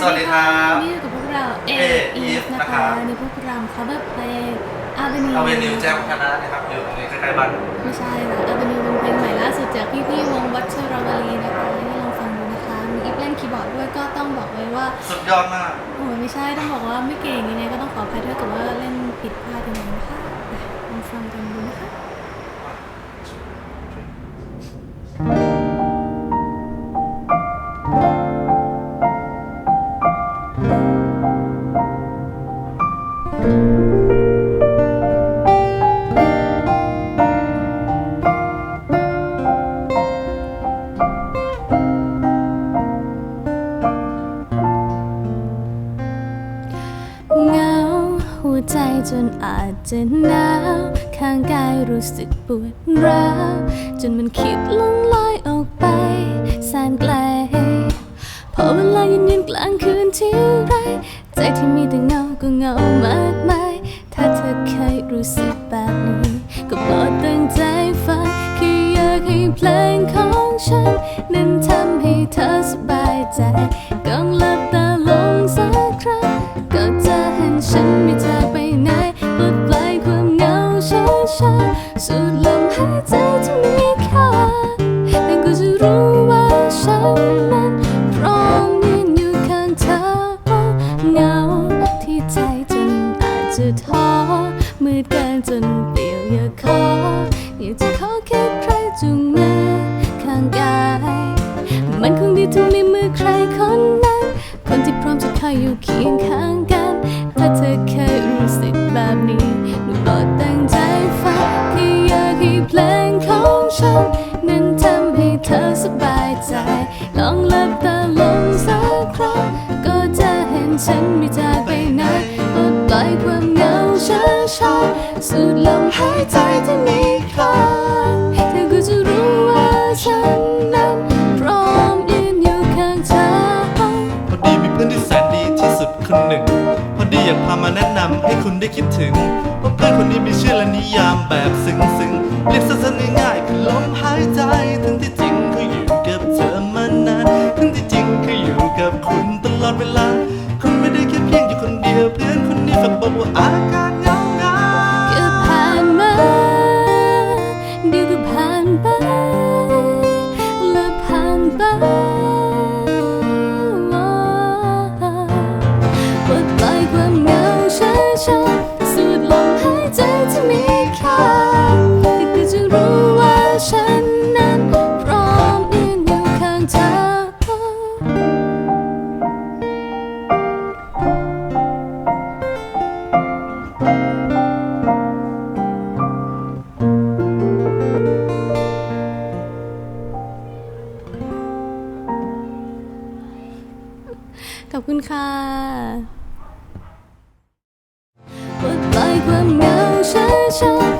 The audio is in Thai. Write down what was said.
สวัสดีครับนี่อยู่กับพวกเราเอเออี Eve ฟนะนะครัคะบในพวกเรา cover play Avenue เอาเวนิวแจ้งวัฒนะนะครับอยู่ตรงนี้ใกล้ๆบ้านไม่ใช่ละ Avenue เป็นเพลงใหม่ล่าสุดจากพี่ๆวงวัชรวลีนะคะให้ลองฟังดูนะคะมีอีฟเล่นคีย์บอร์ดด้วยก็ต้องบอกเลยว่า สุดยอดมากโอ้ยไม่ใช่ต้องบอกว่าไม่เก่งยังไงก็ต้องขออภัยถ้าเกิดว่าเล่น เหงาหัวใจจนอาจจะหนาวข้างกายรู้สึกปวดร้าวจนมันคิดลงลอยออกไปแสนไกลพอเวลาเย็นๆกลางคืนที่ไร ใจที่มีแต่เงาก็เหงามากมาย ถ้าเธอเคยรู้สึกแบบนี้ ก็โปรดตั้งใจฟังแค่อยากให้เพลงของฉัน นั้นทำให้เธอสบายใจกองหลับตาลงสักครั้งก็จะเห็นฉันไม่จากไปไหนปลดปล่อยความเหงาช้าๆสูดลมหายใจ จะท้อมืดเกินจนเปลี่ยวอยากขออยากจะขอแค่ใครจุงมือข้างกาย มันคงดีถ้ามีมือใครคนนั้น คนที่พร้อมจะคอยอยู่เคียงข้างกัน ถ้าเธอเคยรู้สึกแบบนี้หนูโปรดตั้งใจฟังแค่อยากให้เพลงของฉันนั้นทำให้เธอสบายใจ ลองหลับตาลงสักครั้งก็จะเห็นฉันไม่จ สูดลมหายใจที่มีค่าเธอก็จะรู้ว่าฉันนั้นพร้อมยืนอยู่ข้างเธอพอดีมีเพื่อนที่แสนดีที่สุดคนหนึ่ง พอดีอยากพามาแนะนำให้คุณได้คิดถึงว่าเพื่อนคนนี้มีชื่อและนิยามแบบซึ้งๆเรียกสั้นๆง่ายๆคือลมหายใจทั้งที่จริงเขาอยู่กับเธอมานานทั้งที่จริงเขาอยู่กับคุณตลอดเวลา คุณไม่ได้แค่เพียงอยู่คนเดียวเพื่อนคนนี้ฝากบอกว่าอาการ ขอบคุณค่ะปลดปล่อยความเหงาช้าๆ